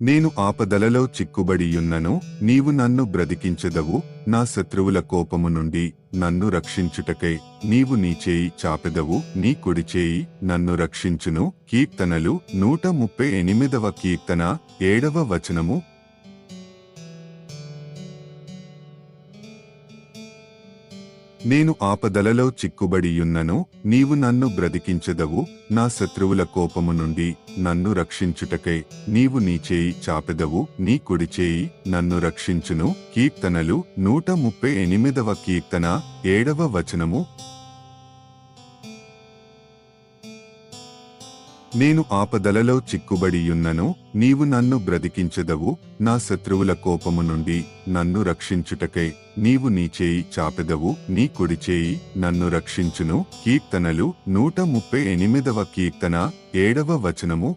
నేను ఆపదలలో చిక్కుబడియున్నను నీవు నన్ను బ్రతికించెదవు నా శత్రువుల కోపము నుండి నన్ను రక్షించుటకై నీవు నీ చేయి చాపెదవు నీ కుడి చేయి నన్ను రక్షించును. కీర్తనలు నూట ముప్పై ఎనిమిదవ కీర్తన ఏడవ వచనము నేను ఆపదలలో చిక్కుబడియున్నను నీవు నన్ను బ్రతికించెదవు నా శత్రువుల కోపము నుండి నన్ను రక్షించుటకై. నీవు నీ చేయి చాపెదవు నీ కుడి చేయి నన్ను రక్షించును. కీర్తనలు నూట ముప్పై ఎనిమిదవ కీర్తన ఏడవ వచనము నేను ఆపదలలో చిక్కుబడియున్నను నీవు నన్ను బ్రతికించెదవు నా శత్రువుల కోపము నుండి నన్ను రక్షించుటకై నీవు నీ చేయి చాపెదవు నీ కుడి చేయి నన్ను రక్షించును. కీర్తనలు నూట ముప్పై ఎనిమిదవ కీర్తన ఏడవ వచనము.